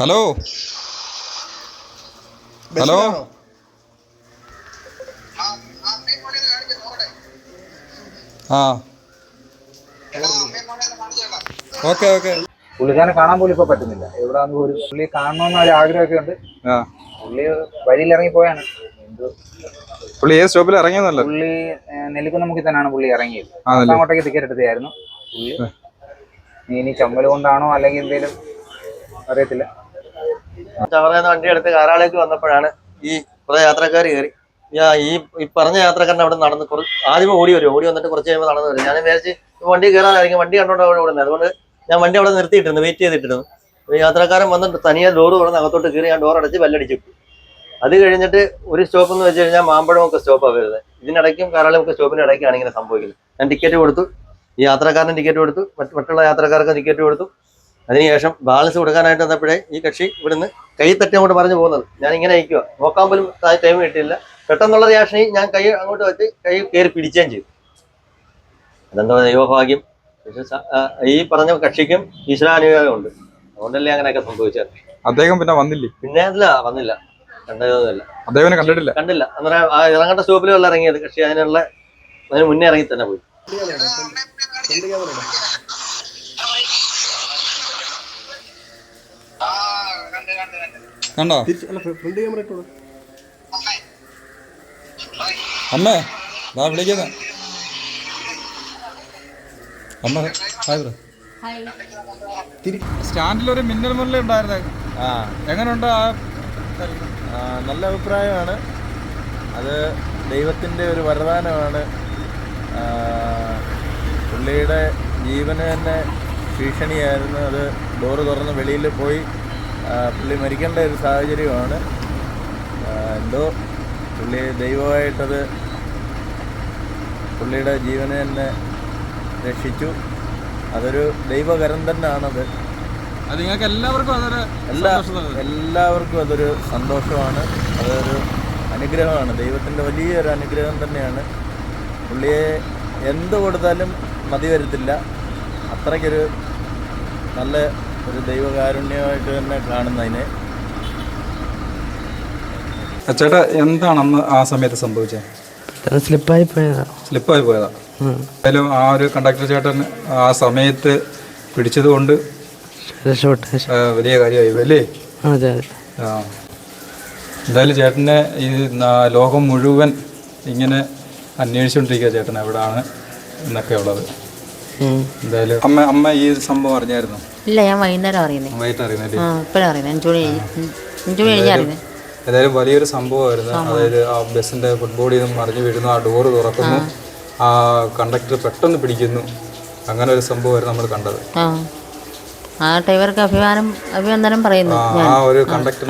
Hello? Hello? ആ. Okay okay. പുള്ളിക്കാരനെ കാണാൻ പോലും ഇപ്പൊ പറ്റുന്നില്ല. എവിടാന്ന് പോലും പുള്ളി കാണണമെന്ന് ഒരു ആഗ്രഹമൊക്കെ ഉണ്ട് പുള്ളി വഴിയിൽ ഇറങ്ങി പോയാണ് പുള്ളി ഏത് സ്റ്റോപ്പിൽ ഇറങ്ങിയെന്നല്ലോ? പുള്ളി നെല്ലിക്കുന്നമുക്കി തന്നെയാണ് പുള്ളി ഇറങ്ങിയത്. അങ്ങോട്ടേക്ക് ടിക്കറ്റ് എടുത്തതായിരുന്നു. പുള്ളി ഇനി ഇനി ചമ്മൽ കൊണ്ടാണോ അല്ലെങ്കിൽ എന്തേലും അറിയത്തില്ല. ചവറേന്ന് വണ്ടി എടുത്ത് കാരാളേക്ക് വന്നപ്പോഴാണ് ഈ കുറെ യാത്രക്കാർ കയറി ഈ ഈ പറഞ്ഞ യാത്രക്കാരൻ അവിടെ നടന്ന് കുറച്ച് ആദ്യമേ ഓടി വരും. ഓടി വന്നിട്ട് കുറച്ച് കഴിയുമ്പോൾ നടന്നു വരും. ഞാൻ വിചാരിച്ച് വണ്ടി കയറാനായിരിക്കും. വണ്ടി കണ്ടോണ്ട് അവിടെ ഓടുന്നത്. അതുകൊണ്ട് ഞാൻ വണ്ടി അവിടെ നിർത്തിയിട്ടിരുന്നു. വെയിറ്റ് ചെയ്തിട്ടിരുന്നു. യാത്രക്കാരൻ വന്നിട്ട് തനിയെ ഡോറ് തുറന്ന് അകത്തോട്ട് കയറി ഞാൻ ഡോർ അടച്ച് ബെല്ലടിച്ചു അത് കഴിഞ്ഞിട്ട് ഒരു സ്റ്റോപ്പ് എന്ന് വെച്ച് കഴിഞ്ഞാൽ മാമ്പഴമൊക്കെ സ്റ്റോപ്പാണ് വരുന്നത്. ഇതിനിടയ്ക്കും കാരാളമൊക്കെ സ്റ്റോപ്പിന് ഇടയ്ക്കാണ് ഇങ്ങനെ സംഭവിക്കുന്നത്. ഞാൻ ടിക്കറ്റ് കൊടുത്തു. ഈ യാത്രക്കാരന് ടിക്കറ്റ് കൊടുത്തു. മറ്റുള്ള യാത്രക്കാർക്ക് ടിക്കറ്റ് കൊടുത്തു. അതിനുശേഷം ബാലൻസ് കൊടുക്കാനായിട്ട് വന്നപ്പോഴേ ഈ കക്ഷി ഇവിടുന്ന് കൈ തട്ടി അങ്ങോട്ട് പറഞ്ഞു പോകുന്നത്. ഞാൻ ഇങ്ങനെ അയക്കുക നോക്കാൻ പോലും ടൈം കിട്ടിയില്ല. പെട്ടെന്നുള്ള റിയാക്ഷനിൽ ഞാൻ കൈ അങ്ങോട്ട് വെച്ച് കൈ കയറി പിടിക്കുകയും ചെയ്തു. അതെന്താ ദൈവഭാഗ്യം. പക്ഷെ ഈ പറഞ്ഞ കക്ഷിക്കും ഈശ്വരാനുഗ്രഹം ഉണ്ട്. അതുകൊണ്ടല്ലേ അങ്ങനെയൊക്കെ സംഭവിച്ചത്. അദ്ദേഹം പിന്നെ വന്നില്ലേ? പിന്നെ അല്ല വന്നില്ല. കണ്ടതൊന്നുമില്ല. അദ്ദേഹം കണ്ടിട്ടില്ല. കണ്ടില്ല. അന്നേരം ആ ഇറങ്ങേണ്ട സ്റ്റോപ്പിലുള്ള ഇറങ്ങിയത് കക്ഷി അതിനുള്ള അതിന് മുന്നേ ഇറങ്ങി തന്നെ പോയി. കണ്ടോ? അമ്മേ ദാ വിളിക്കുന്ന അമ്മ ഹായ് ബ്രോ. സ്റ്റാൻഡിലൊരു മിന്നൽ മുരളി ഉണ്ടായിരുന്നേ ആ. എങ്ങനെയുണ്ട് ആ നല്ല അഭിപ്രായമാണ്. അത് ദൈവത്തിന്റെ ഒരു വരദാനമാണ്. പുള്ളിയുടെ ജീവന് തന്നെ ഭീഷണിയായിരുന്നു. അത് ഡോറ് തുറന്ന് വെളിയിൽ പോയി പുള്ളി മരിക്കേണ്ട ഒരു സാഹചര്യമാണ്. എന്തോ പുള്ളി ദൈവമായിട്ടത് പുള്ളിയുടെ ജീവനെ തന്നെ രക്ഷിച്ചു. അതൊരു ദൈവകരം തന്നെയാണത്. എല്ലാവർക്കും അതൊരു എല്ലാ എല്ലാവർക്കും അതൊരു സന്തോഷമാണ്. അതൊരു അനുഗ്രഹമാണ്. ദൈവത്തിന്റെ വലിയൊരു അനുഗ്രഹം തന്നെയാണ്. പുള്ളിയെ എന്ത് കൊടുത്താലും മതി വരത്തില്ല. അത്രയ്ക്കൊരു നല്ല ഒരു ദൈവകാരുണ്യമായിട്ട് തന്നെ കാണുന്നതിനെ. ചേട്ടാ എന്താണ് അന്ന് ആ സമയത്ത് സംഭവിച്ചത്? സ്ലിപ്പായി പോയതാ. സ്ലിപ്പായി പോയതാ? എന്തായാലും ആ ഒരു കണ്ടക്ടർ ചേട്ടൻ ആ സമയത്ത് പിടിച്ചത് കൊണ്ട് വലിയ കാര്യമായി അല്ലേ? ആ. എന്തായാലും ചേട്ടനെ ഈ ലോകം മുഴുവൻ ഇങ്ങനെ അന്വേഷിച്ചുകൊണ്ടിരിക്കുക ചേട്ടൻ എവിടാണ് എന്നൊക്കെ ഉള്ളത്. എന്തായാലും അമ്മ അമ്മ ഈ സംഭവം അറിഞ്ഞായിരുന്നു? ഇല്ല ഞാൻ വൈകുന്നേരം അറിയുന്നേ. വൈകിട്ട് അറിയുന്നല്ലേ ആ ഇപ്പോഴാണ് അറിയുന്നത് അഞ്ചു മണി. അഞ്ചു മണി കഴിഞ്ഞാൽ അറിയുന്നത് ഏതായാലും വലിയൊരു സംഭവമായിരുന്നു. അതായത് ആ ബസ്സിന്റെ ഫുട്ബോളിൽ നിന്ന് മറിഞ്ഞു വീഴുന്നു ആ ഡോറ് തുറക്കുന്നു. ആ. കണ്ടക്ടർ പെട്ടെന്ന് പിടിക്കുന്നു. അങ്ങനെ ഒരു സംഭവമായിരുന്നു നമ്മൾ കണ്ടത്. ആ. ഡ്രൈവർക്ക് അഭിമാനം അഭിനന്ദനം പറയുന്നു ആ, ഒരു കണ്ടക്ടർ